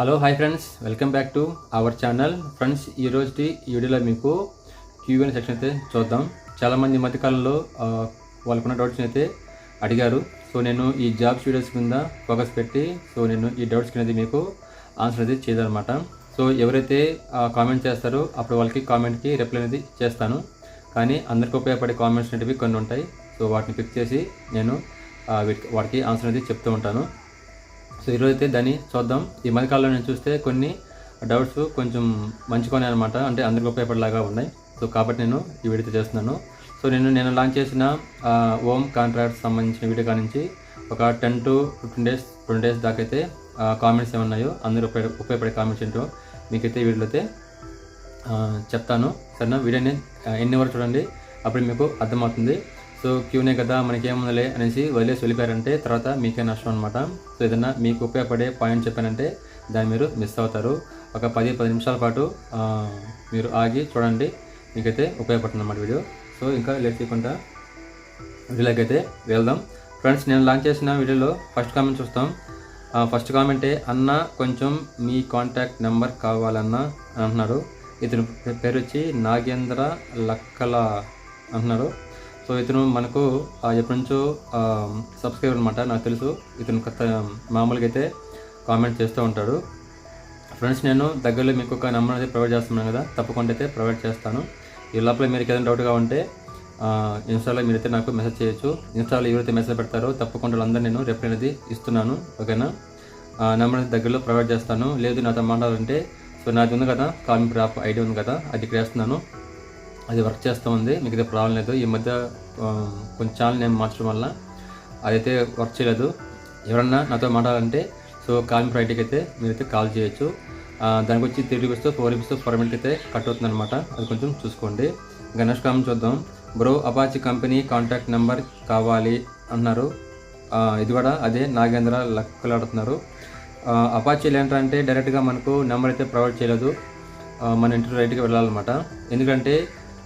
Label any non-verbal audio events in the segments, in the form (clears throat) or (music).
Hello hi friends welcome back to our channel friends ఈ ఈ వీడియోలో మీకు క్యూఎన్ సెక్షన్ అయితే చూద్దాం. చాలామంది మధ్యకాలంలో వాళ్ళకున్న డౌట్స్ని అయితే అడిగారు. సో నేను ఈ జాబ్స్ వీడియోస్ కింద ఫోకస్ పెట్టి సో నేను ఈ డౌట్స్ అనేది మీకు ఆన్సర్ అనేది చేయదనమాట సో ఎవరైతే కామెంట్ చేస్తారో అప్పుడు వాళ్ళకి కామెంట్కి రిప్లై అనేది చేస్తాను. కానీ అందరికీ ఉపయోగపడే కామెంట్స్ అనేవి కొన్ని ఉంటాయి. సో వాటిని పిక్ చేసి నేను వాటికి ఆన్సర్ అనేది చెప్తూ ఉంటాను. సో ఈరోజు అయితే దాన్ని చూద్దాం. ఈ మధ్యకాలంలో నేను చూస్తే కొన్ని డౌట్స్ కొంచెం మంచిగానే అనమాట అంటే అందరికి ఉపయోగపడేలాగా ఉన్నాయి. సో కాబట్టి నేను ఈ వీడియో చేస్తున్నాను. సో నేను నేను లాంచ్ చేసిన ఓమ్ కాంట్రాక్ట్ సంబంధించిన వీడియో కాడ నుంచి ఒక ten to fifteen days twenty days దాకా అయితే కామెంట్స్ ఏమన్నాయో అందరూ ఉపయోగ ఉపయోగపడే కామెంట్స్ ఏంటో మీకైతే వీడియోలో అయితే చెప్తాను. సరేనా? వీడియోని ఆ, ఎన్ని వరకు చూడండి? అప్పుడు మీకు అర్థమవుతుంది. సో క్యూనే కదా మనకి అనేసి వదిలేసి వెళ్ళిపోయారంటే తర్వాత మీకే నష్టం అనమాట సో ఏదన్నా మీకు ఉపయోగపడే పాయింట్ చెప్పానంటే దాన్ని మీరు మిస్ అవుతారు. ఒక పది పది నిమిషాల పాటు మీరు ఆగి చూడండి. మీకైతే ఉపయోగపడుతుంది అన్నమాట వీడియో. సో ఇంకా లేట్ చేయకుండా వీడియోలోకి అయితే వెళ్దాం. ఫ్రెండ్స్ నేను లాంచ్ చేసిన వీడియోలో ఫస్ట్ కామెంట్ చూస్తాం. ఫస్ట్ కామెంటే అన్న కొంచెం మీ కాంటాక్ట్ నెంబర్ కావాలన్నా అని అంటున్నారు. ఇతని పేరు వచ్చి నాగేంద్ర లక్కల అంటున్నారు. సో ఇతను మనకు ఎప్పటి నుంచో సబ్స్క్రైబర్ అనమాట నాకు తెలుసు. ఇతను కొత్త మామూలుగా అయితే కామెంట్ చేస్తూ ఉంటాడు. ఫ్రెండ్స్ నేను దగ్గరలో మీకు ఒక నెంబర్ అనేది ప్రొవైడ్ చేస్తున్నాను కదా తప్పకుండా అయితే ప్రొవైడ్ చేస్తాను. ఈ లోపల మీరు ఏదైనా డౌట్గా ఉంటే ఇన్స్టాలో మీరైతే నాకు మెసేజ్ చేయొచ్చు. ఇన్స్టాలో ఎవరైతే మెసేజ్ పెడతారో తప్పకుండా వాళ్ళందరూ నేను రిప్లై అనేది ఇస్తున్నాను ఓకేనా ఆ, నెంబర్ దగ్గరలో ప్రొవైడ్ చేస్తాను. లేదు నాతో మాట్లాడాలంటే సో నాది ఉంది కదా కాల్ యాప్ ఐడి ఉంది కదా అది ఇక్కడ వేస్తున్నాను. అది వర్క్ చేస్తూ ఉంది. మీకు అయితే ప్రాబ్లం లేదు. ఈ మధ్య కొంచెం ఛానల్ నేమ్ మార్చడం వల్ల అదైతే వర్క్ చేయలేదు. ఎవరన్నా నాతో మాట్లాడాలంటే సో కాల్ మీ ఫ్రైడేకి అయితే మీరైతే కాల్ చేయొచ్చు. దానికి వచ్చి three rupees four rupees four minute అయితే కట్ అవుతుంది అనమాట అది కొంచెం చూసుకోండి. గణేష్ కామెంట్ చూద్దాం. Bro Apache company contact number కావాలి అన్నారు. ఇది కూడా అదే నాగేంద్ర లక్కలాడుతున్నారు. అపాచీలు ఏంటంటే డైరెక్ట్గా మనకు నెంబర్ అయితే ప్రొవైడ్ చేయలేదు. మన ఇంటర్వ్యూ రైట్కి వెళ్ళాలన్నమాట. ఎందుకంటే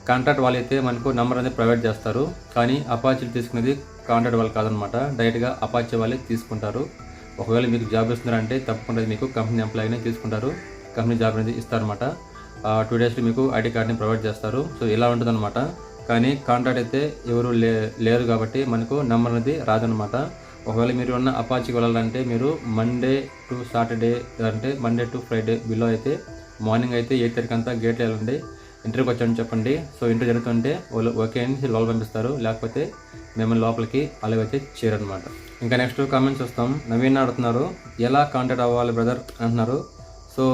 కాంట్రాక్ట్ వాళ్ళు అయితే మనకు నెంబర్ అనేది ప్రొవైడ్ చేస్తారు. కానీ అపాచీలు తీసుకునేది కాంట్రాక్ట్ వాళ్ళు కాదనమాట. డైరెక్ట్గా అపాచీ వాళ్ళే తీసుకుంటారు. ఒకవేళ మీకు జాబ్ ఇస్తున్నారంటే తప్పకుండా మీకు కంపెనీ ఎంప్లాయీనే తీసుకుంటారు. కంపెనీ జాబ్ అనేది ఇస్తారనమాట. టూ డేస్లో మీకు ఐడి కార్డ్ని ప్రొవైడ్ చేస్తారు. సో ఇలా ఉంటుందన్నమాట కానీ కాంట్రాక్ట్ అయితే ఎవరు లే లేరు కాబట్టి మనకు నెంబర్ అనేది రాదనమాట. ఒకవేళ మీరు ఉన్న అపాచికి వెళ్ళాలంటే మీరు మండే టు సాటర్డే అంటే మండే టు ఫ్రైడే బిలో అయితే మార్నింగ్ అయితే ఎయిట్ తారీఖు అంతా గేట్ వెళ్ళండి ఇంటర్వ్యూకి వచ్చామని చెప్పండి. సో ఇంటర్వ్యూ జరుగుతుంటే వాళ్ళు ఓకే అని లోపల పంపిస్తారు. లేకపోతే మిమ్మల్ని లోపలికి అలాగైతే చేరనమాట. ఇంకా నెక్స్ట్ కామెంట్స్ వస్తాం నవీన్ అడుగుతున్నారు ఎలా కాంటాక్ట్ అవ్వాలి బ్రదర్ అంటున్నారు. సో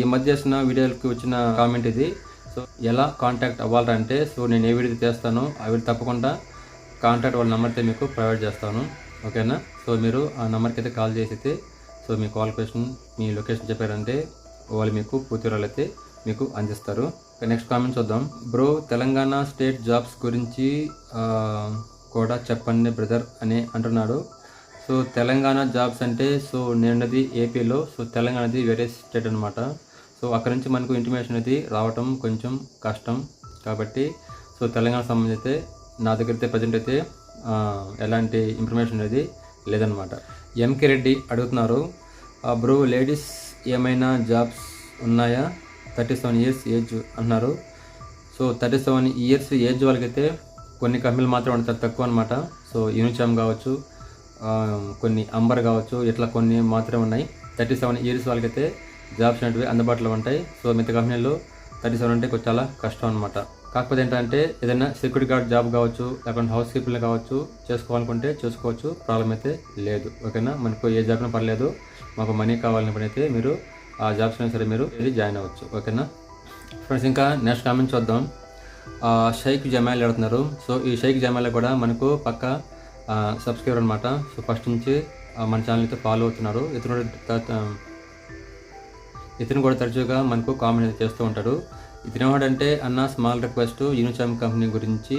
ఈ మధ్య చేసిన వీడియోకి వచ్చిన కామెంట్ ఇది. సో ఎలా కాంటాక్ట్ అవ్వాలంటే సో నేను ఏ వీడియో చేస్తానో అవి తప్పకుండా కాంటాక్ట్ వాళ్ళ నెంబర్తో మీకు ప్రొవైడ్ చేస్తాను. ఓకేనా సో మీరు ఆ నెంబర్కి అయితే కాల్ చేసి అయితే సో మీ క్వాలిఫికేషన్ మీ లొకేషన్ చెప్పారంటే వాళ్ళు మీకు పూర్తి అయితే మీకు అందిస్తారు. నెక్స్ట్ కామెంట్ చూద్దాం. బ్రో తెలంగాణ స్టేట్ జాబ్స్ గురించి కూడా చెప్పండి బ్రదర్ అని అంటున్నాడు. సో తెలంగాణ జాబ్స్ అంటే సో నేనున్నది ఏపీలో సో తెలంగాణది వేరే స్టేట్ అనమాట సో అక్కడ నుంచి మనకు ఇంటిమేషన్ అనేది రావటం కొంచెం కష్టం కాబట్టి సో తెలంగాణ సంబంధించి అయితే నా దగ్గర అయితే ప్రజెంట్ అయితే ఎలాంటి ఇన్ఫర్మేషన్ అనేది లేదనమాట ఎంకే రెడ్డి అడుగుతున్నారు. బ్రో లేడీస్ ఏమైనా జాబ్స్ ఉన్నాయా? థర్టీ సెవెన్ ఇయర్స్ ఏజ్ అన్నారు. So thirty seven years age వాళ్ళకైతే కొన్ని కంపెనీలు మాత్రం ఉంటారు తక్కువ అనమాట సో యూనిచామ్ కావచ్చు కొన్ని అంబర్ కావచ్చు ఇట్లా కొన్ని మాత్రమే ఉన్నాయి. థర్టీ సెవెన్ ఇయర్స్ వాళ్ళకైతే జాబ్స్ అనేవి అందుబాటులో ఉంటాయి. సో మిగతా కంపెనీలు థర్టీ సెవెన్ అంటే కొంచెం చాలా కష్టం అనమాట కాకపోతే ఏంటంటే ఏదైనా సెక్యూరిటీ గార్డ్ జాబ్ కావచ్చు లేకుంటే హౌస్ కీపింగ్ కావచ్చు చేసుకోవాలనుకుంటే చేసుకోవచ్చు ప్రాబ్లం అయితే లేదు. ఓకేనా? మనకు ఏ జాబ్లో పర్లేదు. మాకు మనీ కావాలన్నప్పుడు అయితే మీరు ఆ జాబ్స్ అయినా సరే మీరు వెళ్ళి జాయిన్ అవ్వచ్చు. ఓకేనా? ఫ్రెండ్స్ ఇంకా నెక్స్ట్ కామెంట్ చూద్దాం. షైక్ జమాయిల్ ఆడుతున్నారు సో ఈ షైక్ జమాయిల్ కూడా మనకు పక్క సబ్స్క్రైబర్ అనమాట సో ఫస్ట్ నుంచి మన ఛానల్ అయితే ఫాలో అవుతున్నారు. ఇతను కూడా ఇతను కూడా తరచుగా మనకు కామెంట్ చేస్తూ ఉంటాడు. ఇతను ఏమంటే అన్న స్మాల్ రిక్వెస్ట్ యూనిచామ్ కంపెనీ గురించి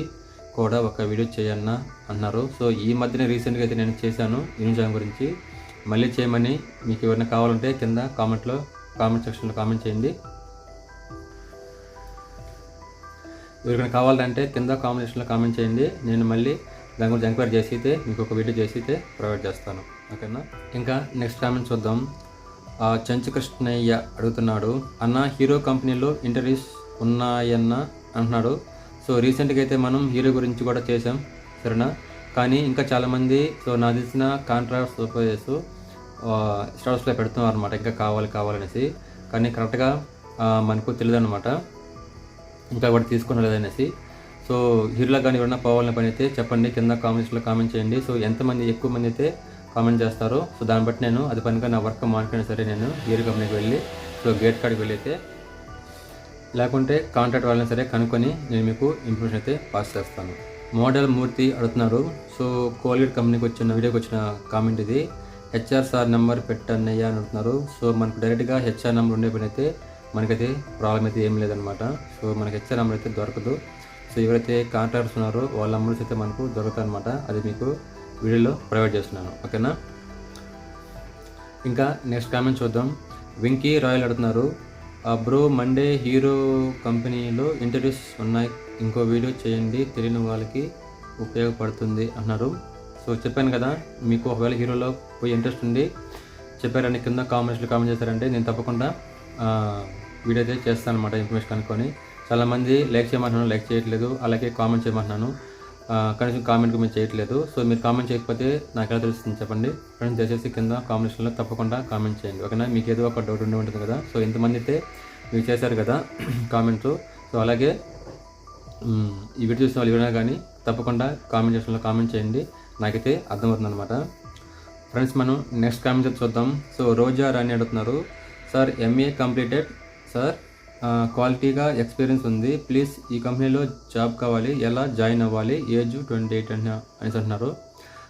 కూడా ఒక వీడియో చేయన్న అన్నారు. సో ఈ మధ్యనే రీసెంట్గా అయితే నేను చేశాను యూనిచామ్ గురించి. మళ్ళీ చేయమని మీకు ఎవరైనా కావాలంటే కింద కామెంట్లో కామెంట్ సెక్షన్లో కామెంట్ చేయండి. ఎవరికైనా కావాలంటే కింద కామెంట్ సెక్షన్లో కామెంట్ చేయండి. నేను మళ్ళీ దాని గురించి ఎంక్వైరీ చేసి అయితే మీకు ఒక వీడియో చేసి అయితే ప్రొవైడ్ చేస్తాను. ఓకేనా? ఇంకా నెక్స్ట్ కామెంట్ చూద్దాం. ఆ, కృష్ణయ్య అడుగుతున్నాడు అన్న హీరో కంపెనీలో ఇంటర్వ్యూస్ ఉన్నాయన్న అంటున్నాడు. సో రీసెంట్గా అయితే మనం హీరో గురించి కూడా చేసాం సరేనా? కానీ ఇంకా చాలామంది సో నాకు తెలిసిన కాంట్రాక్ట్ సూపర్వైజర్స్ స్టాటస్లో పెడుతున్నారు అనమాట ఇంకా కావాలి కావాలనేసి. కానీ కరెక్ట్గా మనకు తెలియదు అనమాట ఇంకా కూడా తీసుకుని లేదనేసి సో హీరోలకు కానీ ఎవరైనా పోవాలని పని అయితే చెప్పండి. కింద కామెంట్స్లో కామెంట్ చేయండి. సో ఎంతమంది ఎక్కువ మంది అయితే కామెంట్ చేస్తారో సో దాన్ని బట్టి నేను అది పనిగా నా వర్క్ మానుకునే సరే నేను హీరో కంపెనీకి వెళ్ళి సో గేట్ కాడికి వెళ్ళి అయితే లేకుంటే కాంట్రాక్ట్ వాళ్ళని సరే కనుక్కొని నేను మీకు ఇన్ఫర్మేషన్ అయితే పాస్ చేస్తాను. మోడల్ మూర్తి అడుగుతున్నారు. సో కోల్గేట్ కంపెనీకి వచ్చిన వీడియోకి వచ్చిన కామెంట్ ఇది. హెచ్ఆర్ సార్ నెంబర్ పెట్టన్నయ్యా అని అడుగుతున్నారు. సో మనకు డైరెక్ట్గా హెచ్ఆర్ నెంబర్ ఉండే పని అయితే మనకైతే ప్రాబ్లం అయితే ఏం లేదనమాట సో మనకి హెచ్ఆర్ నెంబర్ అయితే దొరకదు. సో ఎవరైతే కాంట్రాక్టర్స్ ఉన్నారో వాళ్ళ నెంబర్స్ అయితే మనకు దొరకదనమాట అనమాట అది మీకు వీడియోలో ప్రొవైడ్ చేస్తున్నాను. ఓకేనా? ఇంకా నెక్స్ట్ కామెంట్ చూద్దాం. వెంకీ రాయల్ అడుగుతున్నారు. బ్రో మండే హీరో కంపెనీలో ఇంటర్వ్యూస్ ఉన్నాయి. ఇంకో వీడియో చేయండి తెలియని వాళ్ళకి ఉపయోగపడుతుంది అన్నారు. సో చెప్పాను కదా మీకు ఒకవేళ హీరోలో పోయి ఇంట్రెస్ట్ ఉంది చెప్పారని కింద కామెంట్స్లో కామెంట్ చేశారంటే నేను తప్పకుండా వీడియో అయితే చేస్తాను అనమాట ఇన్ఫర్మేషన్ కనుక్కొని. చాలామంది లైక్ చేయమంటున్నాను లైక్ చేయట్లేదు అలాగే కామెంట్ చేయమంటున్నాను. కనీసం కామెంట్ మీరు చేయట్లేదు. సో మీరు కామెంట్ చేయకపోతే నాకు ఎలా తెలుస్తుంది చెప్పండి. ఫ్రెండ్స్ దయచేసి కింద కామెంట్స్లో తప్పకుండా కామెంట్ చేయండి. ఓకేనా? మీకు ఏదో ఒక డౌట్ ఉండి ఉంటుంది కదా. సో ఇంతమంది అయితే మీరు చేశారు కదా (clears throat) కామెంట్స్ సో అలాగే ఈ వీడియో చూసిన వాళ్ళు ఎవరైనా కానీ తప్పకుండా కామెంట్ సెక్షన్లో కామెంట్ చేయండి. నాకైతే అర్థమవుతుంది అనమాట ఫ్రెండ్స్ మనం నెక్స్ట్ కామెంట్ చూద్దాం. సో రోజా రాణి అడుగుతున్నారు. సార్ ఎంఏ కంప్లీటెడ్ సార్ క్వాలిటీగా ఎక్స్పీరియన్స్ ఉంది. ప్లీజ్ ఈ కంపెనీలో జాబ్ కావాలి. ఎలా జాయిన్ అవ్వాలి? ఏజ్ ట్వంటీ ఎయిట్ అని అనేసి అంటున్నారు.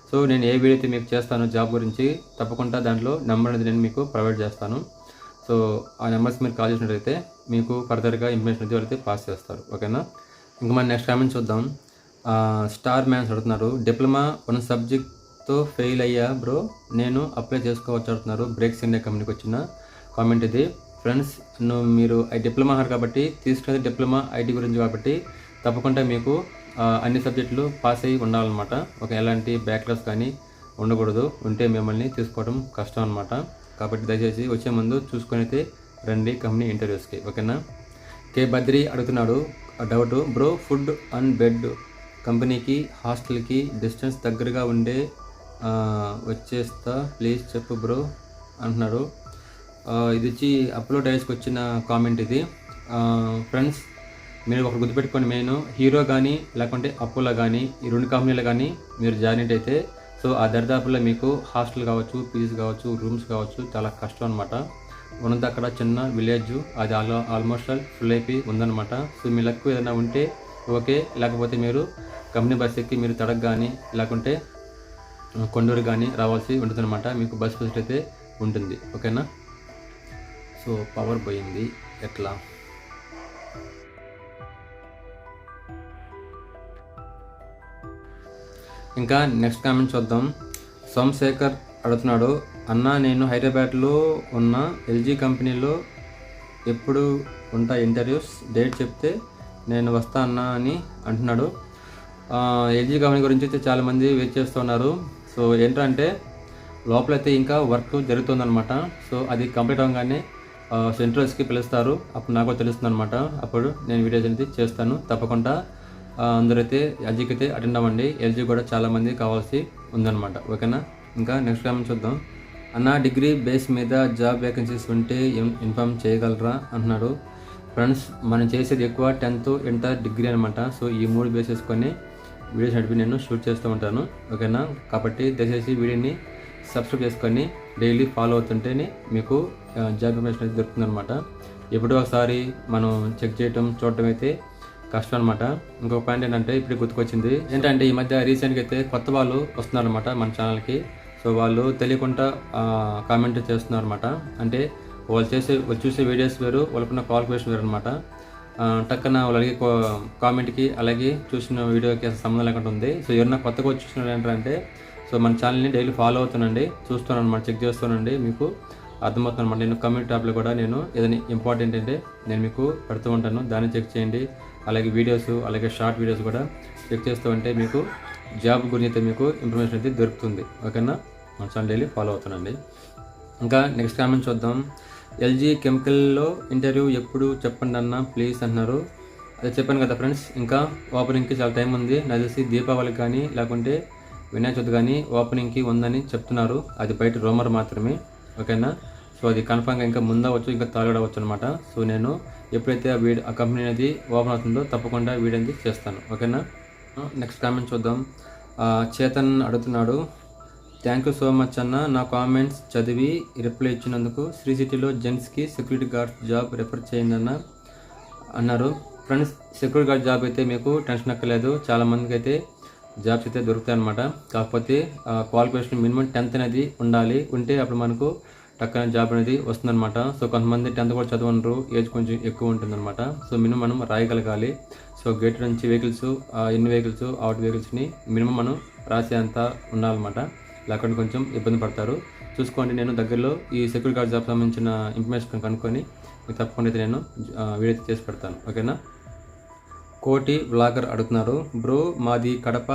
సో నేను ఏ వీడియో అయితే మీకు చేస్తాను జాబ్ గురించి తప్పకుండా దాంట్లో నెంబర్ అనేది నేను మీకు ప్రొవైడ్ చేస్తాను. సో ఆ నెంబర్స్ మీరు కాల్ చేసినట్లయితే మీకు ఫర్దర్గా ఇన్ఫర్మేషన్ అయితే వాళ్ళైతే పాస్ చేస్తారు ఓకేనా ఇంకా మనం నెక్స్ట్ కామెంట్ చూద్దాం. స్టార్ మ్యాన్స్ అడుగుతున్నారు. డిప్లొమా వన్ సబ్జెక్ట్తో ఫెయిల్ అయ్యా బ్రో నేను అప్లై చేసుకోవచ్చు అడుగుతున్నారు బ్రేక్స్ ఇండియా కంపెనీకి వచ్చిన కామెంట్ ఇది. ఫ్రెండ్స్ నువ్వు మీరు డిప్లొమా అన్నారు కాబట్టి తీసుకునేది డిప్లొమా ఐటీ గురించి కాబట్టి తప్పకుండా మీకు అన్ని సబ్జెక్టులు పాస్ అయ్యి ఉండాలన్నమాట. ఒక ఎలాంటి బ్యాక్లాస్ కానీ ఉండకూడదు. ఉంటే మిమ్మల్ని తీసుకోవడం కష్టం అనమాట కాబట్టి దయచేసి వచ్చే ముందు చూసుకొని అయితే రండి కంపెనీ ఇంటర్వ్యూస్కి ఓకేనా? కే బద్రి అడుగుతున్నాడు. Doubt bro food and bed కంపెనీకి హాస్టల్కి డిస్టెన్స్ దగ్గరగా ఉండే వచ్చేస్తా ప్లీజ్ చెప్పు బ్రో అంటున్నాడు. ఇది వచ్చి అప్లోడ్ డైస్కి వచ్చిన కామెంట్ ఇది. ఫ్రెండ్స్ మీరు ఒకటి గుర్తుపెట్టుకొని నేను హీరో కానీ లేకుంటే అపోలో కానీ ఈ రెండు కంపెనీలు కానీ మీరు జాయిన్ అయితే సో ఆ దరిదాపుల్లో మీకు హాస్టల్ కావచ్చు పీజీ కావచ్చు రూమ్స్ కావచ్చు చాలా కష్టం అనమాట ఉన్నది అక్కడ చిన్న విలేజ్ అది ఆల్ ఆల్మోస్ట్ ఆల్ ఫుల్ అయిపోయి ఉందన్నమాట. సో మీ లక్ ఏదైనా ఉంటే ఓకే లేకపోతే మీరు కంపెనీ బస్ ఎక్కి మీరు తడక్ కానీ లేకుంటే కొండూరు కానీ రావాల్సి ఉంటుందన్నమాట. మీకు బస్ ఫెసిలిటీ అయితే ఉంటుంది. ఓకేనా? సో పవర్ పోయింది. ఎట్లా? ఇంకా నెక్స్ట్ కామెంట్ చూద్దాం. సోమశేఖర్ అడుగుతున్నాడు అన్న నేను హైదరాబాద్లో ఉన్న ఎల్జీ కంపెనీలో ఎప్పుడు ఉంటాయి ఇంటర్వ్యూస్? డేట్ చెప్తే నేను వస్తా అన్నా అని అంటున్నాడు. ఎల్జీ కంపెనీ గురించి అయితే చాలామంది వెయిట్ చేస్తున్నారు సో ఏంటంటే లోపలైతే ఇంకా వర్క్ జరుగుతుందనమాట సో అది కంప్లీట్ అవ్వగానే సెంట్రల్స్కి పిలుస్తారు. అప్పుడు నాకు తెలుస్తుంది అనమాట అప్పుడు నేను వీడియోస్ అనేది చేస్తాను. తప్పకుండా అందరైతే ఎల్జీకి అయితే అటెండ్ అవ్వండి. ఎల్జీ కూడా చాలామంది కావాల్సి ఉందన్నమాట. ఓకేనా? ఇంకా నెక్స్ట్ టైం చూద్దాం. అన్న డిగ్రీ బేస్ మీద జాబ్ వేకెన్సీస్ ఉంటే ఇన్ఫామ్ చేయగలరా? అంటున్నాడు. ఫ్రెండ్స్ మనం చేసేది ఎక్కువ టెన్త్ ఇంటర్ డిగ్రీ అనమాట సో ఈ మూడు బేస్ చేసుకొని వీడియోస్ నడిపి నేను షూట్ చేస్తూ ఉంటాను. ఓకేనా? కాబట్టి దయచేసి వీడియోని సబ్స్క్రైబ్ చేసుకొని డైలీ ఫాలో అవుతుంటేనే మీకు జాబ్ ఇన్ఫర్మేషన్ అయితే దొరుకుతుందనమాట ఎప్పుడో ఒకసారి మనం చెక్ చేయటం చూడటం అయితే కష్టం అనమాట ఇంకొక పాయింట్ ఏంటంటే ఇప్పుడు గుర్తుకొచ్చింది. ఏంటంటే ఈ మధ్య రీసెంట్గా అయితే కొత్త వాళ్ళు వస్తున్నారనమాట మన ఛానల్కి సో వాళ్ళు తెలియకుండా కామెంట్ చేస్తున్నారు అనమాట అంటే వాళ్ళు చేసే వాళ్ళు చూసే వీడియోస్ వేరు వాళ్ళకున్న క్వాలిఫికేషన్ వేరు అనమాట టక్కన వాళ్ళు అడిగే కామెంట్కి అలాగే చూసిన వీడియోకి సంబంధం లేకుండా ఉంది. సో ఎవరైనా కొత్తగా వచ్చి చూసిన ఏంటంటే సో మన ఛానల్ని డైలీ ఫాలో అవుతానండి చూస్తున్నాను అనమాట చెక్ చేస్తానండి మీకు. అర్థమవుతుంది అనమాట నేను కమ్యూనిటీ యాప్లో కూడా నేను ఏదైనా ఇంపార్టెంట్ అంటే నేను మీకు పెడుతూ ఉంటాను. దాన్ని చెక్ చేయండి. అలాగే వీడియోస్ అలాగే షార్ట్ వీడియోస్ కూడా చెక్ చేస్తూ ఉంటే మీకు జాబ్ గురించి అయితే మీకు ఇన్ఫర్మేషన్ అయితే దొరుకుతుంది. ఓకేనా? ఛానల్ డైలీ ఫాలో అవుతానండి. ఇంకా నెక్స్ట్ కామెంట్ చూద్దాం. ఎల్జీ కెమికల్లో ఇంటర్వ్యూ ఎప్పుడు చెప్పండి అన్న ప్లీజ్ అన్నారు అదే చెప్పాను కదా ఫ్రెండ్స్ ఇంకా ఓపెనింగ్కి చాలా టైం ఉంది. నాకు తెలిసి దీపావళికి కానీ లేకుంటే వినాయక చవితి కానీ ఓపెనింగ్కి ఉందని చెప్తున్నారు. అది బయట రూమర్ మాత్రమే ఓకేనా? సో అది కన్ఫామ్గా ఇంకా ముందవచ్చు ఇంకా తాగడవచ్చు అనమాట సో నేను ఎప్పుడైతే ఆ వీడి ఆ కంపెనీ అనేది ఓపెన్ అవుతుందో తప్పకుండా వీడియో అనేది చేస్తాను ఓకేనా? నెక్స్ట్ కామెంట్ చూద్దాం. చేతన్ అడుగుతున్నాడు. థ్యాంక్ యూ సో మచ్ అన్న. నా కామెంట్స్ చదివి రిప్లై ఇచ్చినందుకు శ్రీ సిటీలో జెంట్స్కి సెక్యూరిటీ గార్డ్ జాబ్ రెఫర్ చేయండి అన్న అన్నారు. ఫ్రెండ్స్ సెక్యూరిటీ గార్డ్ జాబ్ అయితే మీకు టెన్షన్ ఎక్కలేదు చాలా మందికి అయితే జాబ్స్ అయితే దొరుకుతాయి అనమాట కాకపోతే క్వాలిఫికేషన్ మినిమం టెన్త్ అనేది ఉండాలి. ఉంటే అప్పుడు మనకు టక్కన జాబ్ అనేది వస్తుందన్నమాట. సో కొంతమంది టెన్త్ కూడా చదవనరు. ఏజ్ కొంచెం ఎక్కువ ఉంటుందన్నమాట. సో మినిమం మనం రాయగలగాలి. సో గేట్ నుంచి వెహికల్స్ ఎన్ని వెహికల్స్ అవుట్ వెహికల్స్ని మినిమం మనం రాసేంత ఉండాలన్నమాట. లేకుండా కొంచెం ఇబ్బంది పడతారు. చూసుకోండి నేను దగ్గరలో ఈ సెక్యూరిటీ గార్డ్ జాబ్ సంబంధించిన ఇన్ఫర్మేషన్ కనుక్కొని మీకు తప్పకుండా అయితే నేను వీడియో చేసి పెడతాను. ఓకేనా? కోటి వ్లాగర్ అడుగుతున్నారు బ్రో మాది కడప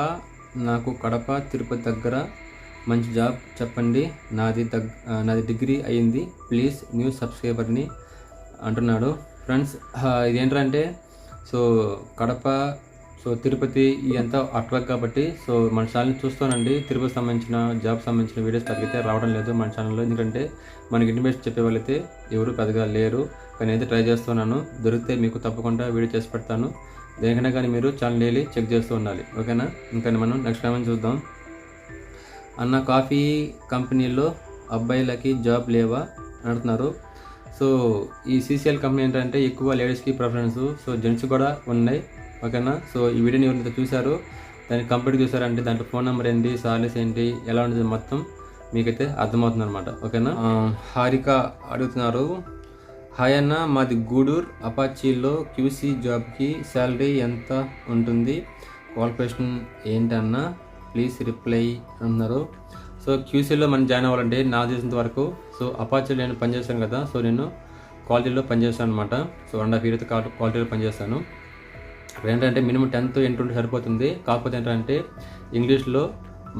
నాకు కడప తిరుపతి దగ్గర మంచి జాబ్ చెప్పండి. నాది దగ్ నాది డిగ్రీ అయ్యింది ప్లీజ్ న్యూ సబ్స్క్రైబర్ని అంటున్నాడు. ఫ్రెండ్స్ ఇదేంటంటే సో కడప సో తిరుపతి ఇదంతా అట్వర్క్ కాబట్టి సో మన ఛానల్ చూస్తానండి. తిరుపతి సంబంధించిన జాబ్ సంబంధించిన వీడియోస్ తగ్గితే రావడం లేదు మన ఛానల్లో ఎందుకంటే మనకి ఇన్వెస్ట్ చెప్పే వాళ్ళైతే ఎవరు పెద్దగా లేరు. కానీ అయితే ట్రై చేస్తున్నాను. దొరికితే మీకు తప్పకుండా వీడియో చేసి పెడతాను. దేనికైనా కానీ మీరు ఛానల్ డైలీ చెక్ చేస్తూ ఉండాలి. ఓకేనా? ఇంకా మనం నెక్స్ట్ టైం చూద్దాం. అన్న కాఫీ కంపెనీలో అబ్బాయిలకి జాబ్ లేవా అని అడుగుతున్నారు. సో ఈ సీసీఎల్ కంపెనీ ఏంటంటే ఎక్కువ లేడీస్కి ప్రిఫరెన్స్ సో జెంట్స్ కూడా ఉన్నాయి. ఓకేనా? సో ఈ వీడియోని ఎవరైతే చూసారో దాన్ని కంప్లీట్ చూసారంటే దాంట్లో ఫోన్ నెంబర్ ఏంటి సాలెస్ ఏంటి ఎలా ఉంటుంది మొత్తం మీకైతే అర్థమవుతుంది అనమాట ఓకేనా హారిక అడుగుతున్నారు. హాయ్ అన్న మాది గూడూరు. అపాచీలో క్యూసీ జాబ్కి శాలరీ ఎంత ఉంటుంది? క్వాలిఫికేషన్ ఏంటన్నా ప్లీజ్ రిప్లై అన్నారు. సో క్యూసీలో మనం జాయిన్ అవ్వాలంటే నాకు తెలిసినంత వరకు సో అపాచీలో నేను పనిచేస్తాను కదా సో నేను క్వాలిటీలో పనిచేస్తాను అనమాట సో వన్ హాఫ్ ఇయర్ క్వాలిటీలో పనిచేస్తాను ఏంటంటే మినిమం టెన్త్ ఎంటుంటే సరిపోతుంది. కాకపోతే ఏంటంటే ఇంగ్లీష్లో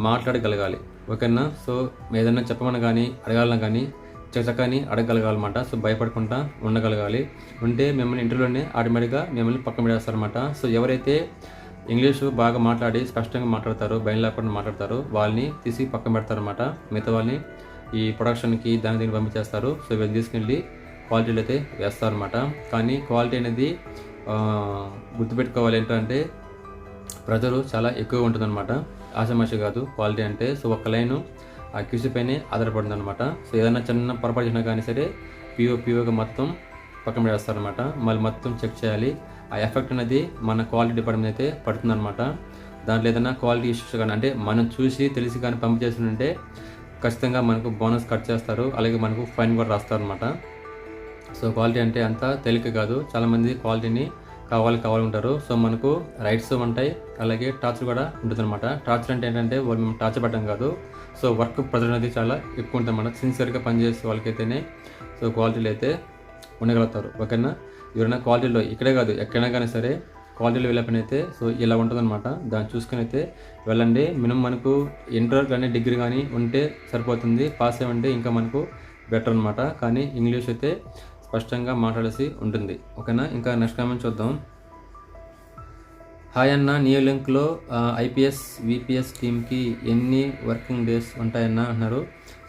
మాట్లాడగలగాలి. ఓకేనా? సో ఏదైనా చెప్పమని కానీ అడగాలన్నా కానీ చకచకని అడగలగాలన్నమాట సో భయపడకుండా ఉండగలగాలి. ఉంటే మిమ్మల్ని ఇంటర్వ్యూలోనే ఆటోమేటిక్గా మిమ్మల్ని పక్కన పెడేస్తారనమాట సో ఎవరైతే ఇంగ్లీషు బాగా మాట్లాడి స్పష్టంగా మాట్లాడతారో భయం లేకుండా మాట్లాడతారో వాళ్ళని తీసి పక్కన పెడతారనమాట మిగతా వాళ్ళని ఈ ప్రొడక్షన్కి దాని దీన్ని పంపించేస్తారు. సో వీళ్ళు తీసుకెళ్ళి క్వాలిటీలు అయితే వేస్తారనమాట కానీ క్వాలిటీ అనేది గుర్తుపెట్టుకోవాలి ఏంటంటే ప్రజలు చాలా ఎక్కువగా ఉంటుందన్నమాట. ఆశమాష కాదు క్వాలిటీ అంటే సో ఒక లైను ఆ క్యూసీ పైనే ఆధారపడుతుంది అనమాట సో ఏదైనా చిన్న పొరపాటు చేసినా కానీ సరే పిఓ పిఓగా మొత్తం పక్కన పెడేస్తారనమాట మళ్ళీ మొత్తం చెక్ చేయాలి. ఆ ఎఫెక్ట్ అనేది మన క్వాలిటీ డిపార్ట్మెంట్ అయితే పడుతుందన్నమాట. దాంట్లో ఏదైనా క్వాలిటీ ఇష్యూస్ కానీ అంటే మనం చూసి తెలిసి కానీ పంపు చేస్తుంటే ఖచ్చితంగా మనకు బోనస్ కట్ చేస్తారు. అలాగే మనకు ఫైన్ కూడా రాస్తారనమాట సో క్వాలిటీ అంటే అంత తేలిక కాదు. చాలామంది క్వాలిటీని కావాలి కావాలంటారు సో మనకు రైట్స్ ఉంటాయి. అలాగే టార్చర్ కూడా ఉంటుందన్నమాట. టార్చర్ అంటే ఏంటంటే వాళ్ళు మేము టార్చర్ పెట్టడం కాదు. సో వర్క్ ప్రెజర్ అనేది చాలా ఎక్కువ ఉంటుందన్నమాట. సిన్సియర్గా పనిచేసే వాళ్ళకైతేనే సో క్వాలిటీలు అయితే ఉండగలుగుతారు. ఓకేనా? ఎవరైనా క్వాలిటీలో ఇక్కడే కాదు ఎక్కడైనా కానీ సరే క్వాలిటీలో వెళ్ళే పని అయితే సో ఇలా ఉంటుందన్నమాట. దాన్ని చూసుకుని అయితే వెళ్ళండి. మినిమం మనకు ఇంటర్ కానీ డిగ్రీ కానీ ఉంటే సరిపోతుంది. పాస్ అయ్యి ఉంటే ఇంకా మనకు బెటర్ అనమాట కానీ ఇంగ్లీష్ అయితే స్పష్టంగా మాట్లాడాల్సి ఉంటుంది. ఓకేనా? ఇంకా నెక్స్ట్ కామెంట్ చూద్దాం. హాయ్ అన్న న్యూ లింక్లో ఐపీఎస్ విపిఎస్ టీమ్కి ఎన్ని వర్కింగ్ డేస్ ఉంటాయన్న అన్నారు.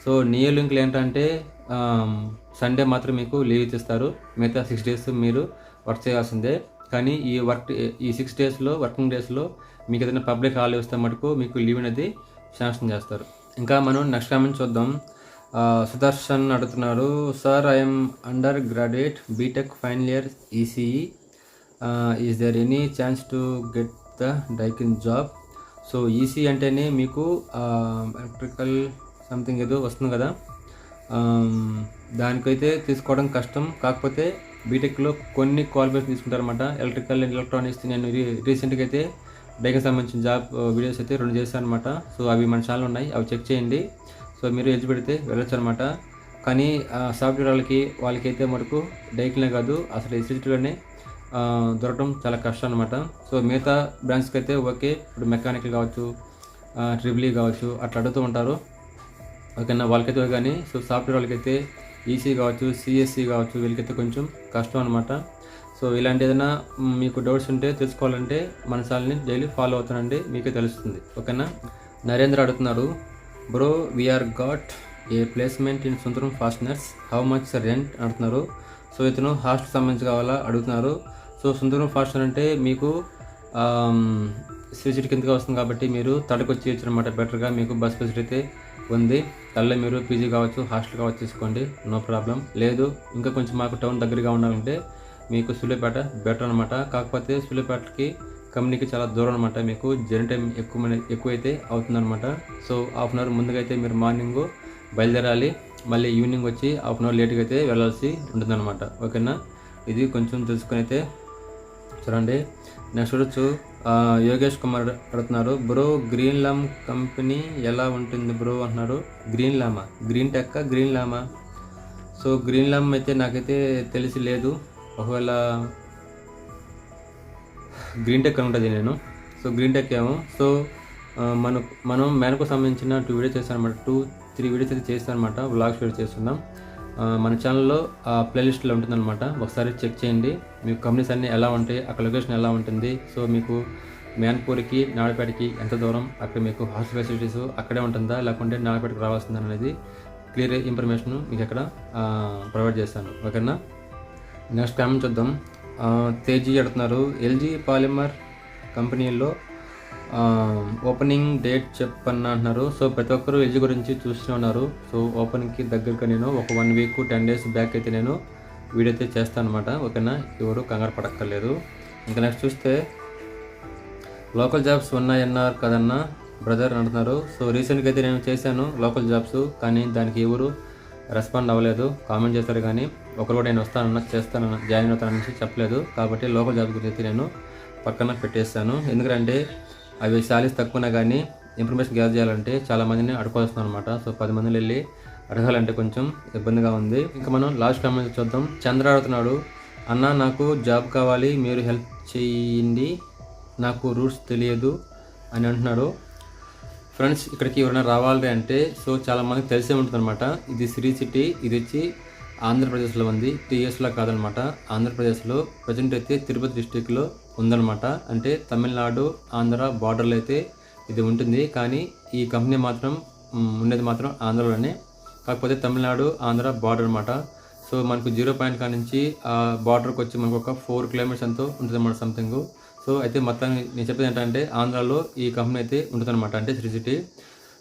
సో నియో లింక్లు ఏంటంటే సండే మాత్రం మీకు లీవ్ ఇస్తారు మిగతా సిక్స్ డేస్ మీరు వర్క్ చేయాల్సిందే. కానీ ఈ వర్క్ ఈ సిక్స్ డేస్లో వర్కింగ్ డేస్లో మీకు ఏదైనా పబ్లిక్ హాలిడే వస్తే మటుకు మీకు లీవ్ అనేది శాంక్షన్ చేస్తారు. ఇంకా మనం నెక్స్ట్ కామెంట్ చూద్దాం. సుదర్శన్ అడుగుతున్నారు sir I'm under graduate B Tech final year ECE is there any chance to get the Daikin job so EC అంటేనే మీకు ఎలక్ట్రికల్ సంథింగ్ ఏదో వస్తుంది కదా. దానికైతే తీసుకోవడం కష్టం. కాకపోతే బీటెక్లో కొన్ని క్వాలిఫికేషన్ తీసుకుంటారన్నమాట. ఎలక్ట్రికల్ అండ్ ఎలక్ట్రానిక్స్ నేను రీసెంట్గా అయితే డైకి సంబంధించిన జాబ్ వీడియోస్ అయితే రెండు చేశాను అనమాట సో అవి మన ఛానల్ ఉన్నాయి. అవి చెక్ చేయండి. సో మీరు ఎలిజిబిలిటీ పెడితే వెళ్ళొచ్చు అనమాట కానీ సాఫ్ట్వేర్ వాళ్ళకి వాళ్ళకైతే మటుకు డైకిలే కాదు అసలు ఎసిటీలోనే దొరకడం చాలా కష్టం అనమాట సో మిగతా బ్రాంచ్కి అయితే ఓకే ఇప్పుడు మెకానికల్ కావచ్చు ట్రిబుల్ కావచ్చు అట్లా అడుగుతూ ఉంటారు. ఓకేనా? వాళ్ళకైతే కానీ సో సాఫ్ట్వేర్ వాళ్ళకైతే ఈసీ కావచ్చు సిఎస్సి కావచ్చు వీళ్ళకైతే కొంచెం కష్టం అనమాట. సో ఇలాంటి ఏదైనా మీకు డౌట్స్ ఉంటే తెలుసుకోవాలంటే మన ఛానల్ని డైలీ ఫాలో అవుతానండి మీకే తెలుస్తుంది. ఓకేనా? నరేంద్ర అడుగుతున్నాడు. Bro we're got a placement in Sundaram fasteners how much rent అంటున్నారు? సో ఇతను హాస్టల్ సంబంధించి కావాలా? అడుగుతున్నారు. సో సుందరం ఫాస్ట్నర్ అంటే మీకు um, సిటీ కిందగా వస్తుంది కాబట్టి మీరు తడకొచ్చి అనమాట బెటర్గా మీకు బస్ ఫెసిలిటీ అయితే ఉంది. తల్లి మీరు పీజీ కావచ్చు హాస్టల్ కావచ్చు తీసుకోండి. నో ప్రాబ్లం లేదు ఇంకా కొంచెం మాకు టౌన్ దగ్గరగా ఉండాలంటే మీకు సూర్యాపేట బెటర్ అనమాట కాకపోతే సూర్యాపేటకి కంపెనీకి చాలా దూరం అనమాట మీకు జర్నీ టైం ఎక్కువ ఎక్కువైతే అవుతుందన్నమాట సో హాఫ్ అన్ అవర్ ముందుగా అయితే మీరు మార్నింగ్ బయలుదేరాలి. మళ్ళీ ఈవినింగ్ వచ్చి హాఫ్ అన్ అవర్ లేట్గా అయితే వెళ్ళాల్సి ఉంటుందన్నమాట ఓకేనా? ఇది కొంచెం తెలుసుకొని అయితే చూడండి. నెక్స్ట్ చూడొచ్చు. యోగేష్ కుమార్ అడుగుతున్నారు. బ్రో గ్రీన్ లామ్ కంపెనీ ఎలా ఉంటుంది బ్రో? అంటున్నారు. గ్రీన్ లామా? గ్రీన్ టెక్క గ్రీన్ లామా? సో గ్రీన్ లామ్ అయితే నాకైతే తెలిసి లేదు. ఒకవేళ గ్రీన్ టెక్ అని ఉంటుంది నేను. సో గ్రీన్ టెక్ ఏమో. సో మన మనం మేనకు సంబంధించిన టూ వీడియోస్ చేస్తాను అనమాట టూ త్రీ వీడియోస్ అయితే చేస్తాను అనమాట వ్లాగ్స్ చేస్తున్నాం. మన ఛానల్లో ఆ ప్లేలిస్ట్లో ఉంటుందన్నమాట. ఒకసారి చెక్ చేయండి. మీకు కంపెనీస్ అన్నీ ఎలా ఉంటాయి అక్కడ లొకేషన్ ఎలా ఉంటుంది. సో మీకు మ్యాన్పూర్కి నాడపేటకి ఎంత దూరం అక్కడ మీకు హాస్టల్ ఫెసిలిటీస్ అక్కడే ఉంటుందా లేకుంటే నాడపేటకి రావాల్సిందా అనేది క్లియర్ ఇన్ఫర్మేషన్ మీకు అక్కడ ప్రొవైడ్ చేస్తాను. ఓకేనా నెక్స్ట్ కామెంట్ చూద్దాం. తేజీ అడుగుతున్నారు ఎల్జీ పాలిమర్ కంపెనీలో ఓపెనింగ్ డేట్ చెప్పన్న అంటున్నారు సో ప్రతి ఒక్కరు ఎల్జీ గురించి చూస్తూనే ఉన్నారు. సో ఓపెనింగ్కి దగ్గరగా నేను ఒక one week ten days back అయితే నేను వీడియో అయితే చేస్తాను అనమాట ఓకేనా? ఎవరు కంగారు పడక్కర్లేదు. ఇంకా నెక్స్ట్ చూస్తే లోకల్ జాబ్స్ ఉన్నాయన్నారు కదన్నా బ్రదర్ అంటున్నారు. సో రీసెంట్గా అయితే నేను చేశాను లోకల్ జాబ్స్ కానీ దానికి ఎవరు రెస్పాండ్ అవ్వలేదు. కామెంట్ చేశారు కానీ ఒకరు కూడా నేను వస్తానన్న చేస్తానన్న జాయిన్ అవుతానని చెప్పలేదు. కాబట్టి లోకల్ జాబ్ గురించి నేను పక్కన పెట్టేస్తాను. ఎందుకంటే అవి శాలీస్ తక్కువనా కానీ ఇన్ఫర్మేషన్ గ్యాదర్ చేయాలంటే చాలా మందిని అడుకోవాల్సింది అనమాట సో పది మందిని వెళ్ళి అడగాలంటే కొంచెం ఇబ్బందిగా ఉంది. ఇంకా మనం లాస్ట్ కామెంట్ చూద్దాం. చంద్ర అడుగుతున్నాడు అన్న నాకు జాబ్ కావాలి మీరు హెల్ప్ చేయండి. నాకు రూట్స్ తెలియదు అని అంటున్నాడు. ఫ్రెండ్స్ ఇక్కడికి ఎవరైనా రావాలి అంటే సో చాలా మందికి తెలిసే ఉంటుందన్నమాట. ఇది సిరీ సిటీ ఇది వచ్చి ఆంధ్రప్రదేశ్లో ఉంది. టీఎస్లో కాదనమాట ఆంధ్రప్రదేశ్లో ప్రజెంట్ అయితే తిరుపతి డిస్టిక్లో ఉందన్నమాట. అంటే తమిళనాడు ఆంధ్ర బార్డర్లో అయితే ఇది ఉంటుంది. కానీ ఈ కంపెనీ మాత్రం ఉండేది మాత్రం ఆంధ్రలోనే. కాకపోతే తమిళనాడు ఆంధ్ర బార్డర్ అనమాట సో మనకు జీరో పాయింట్ కాడ నుంచి ఆ బార్డర్కి వచ్చి మనకు ఒక ఫోర్ కిలోమీటర్స్ ఎంతో ఉంటుంది అన్నమాట సంథింగ్ సో అయితే మొత్తాన్ని నేను చెప్పేది ఏంటంటే ఆంధ్రాలో ఈ కంపెనీ అయితే ఉంటుందన్నమాట. అంటే శ్రీ సిటీ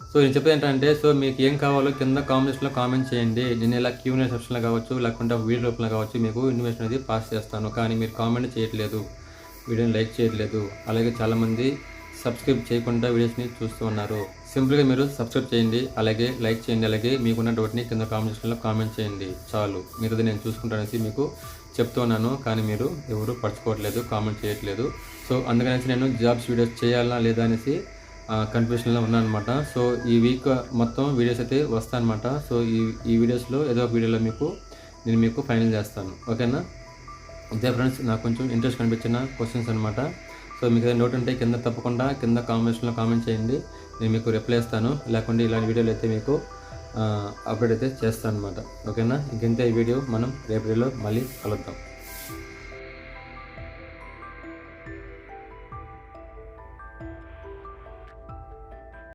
సో నేను చెప్పేది ఏంటంటే సో మీకు ఏం కావాలో కింద కామెంట్స్లో కామెంట్ చేయండి. నేను ఇలా క్యూనే సెక్షన్లో కావచ్చు లేకుంటే వీడియో రూపంలో కావచ్చు మీకు ఇన్ఫర్మేషన్ అనేది పాస్ చేస్తాను. కానీ మీరు కామెంట్ చేయట్లేదు వీడియోని లైక్ చేయట్లేదు. అలాగే చాలామంది సబ్స్క్రైబ్ చేయకుండా వీడియోస్ని చూస్తూ ఉన్నారు. సింపుల్గా మీరు సబ్స్క్రైబ్ చేయండి అలాగే లైక్ చేయండి అలాగే మీకున్న డౌట్ని కింద కామెంట్ సెక్షన్లో కామెంట్ చేయండి. చాలు. మీరది నేను చూసుకుంటానేసి మీకు చెప్తున్నాను కానీ మీరు ఎవరు పరచుకోవట్లేదు కామెంట్ చేయట్లేదు. సో అందుకనేసి నేను జాబ్స్ వీడియోస్ చేయాలా లేదా అనేసి కన్ఫ్యూషన్లో ఉన్నాను అనమాట సో ఈ వీక్ మొత్తం వీడియోస్ అయితే వస్తాయన్నమాట సో ఈ ఈ వీడియోస్లో ఏదో ఒక వీడియోలో మీకు నేను మీకు ఫైనల్ చేస్తాను. ఓకేనా? ఇదే ఫ్రెండ్స్ నాకు కొంచెం ఇంట్రెస్ట్ కనిపించిన క్వశ్చన్స్ అనమాట సో మీకు ఏదైనా డౌట్ ఉంటే కింద తప్పకుండా కింద కామెంట్స్లో కామెంట్ చేయండి. నేను మీకు రిప్లై ఇస్తాను. లేకుంటే ఇలాంటి వీడియోలు అయితే మీకు అప్డేట్ అయితే చేస్తాను అనమాట ఓకేనా? ఇంకెంతే ఈ వీడియో మనం రేపటిలో మళ్ళీ కలుద్దాం.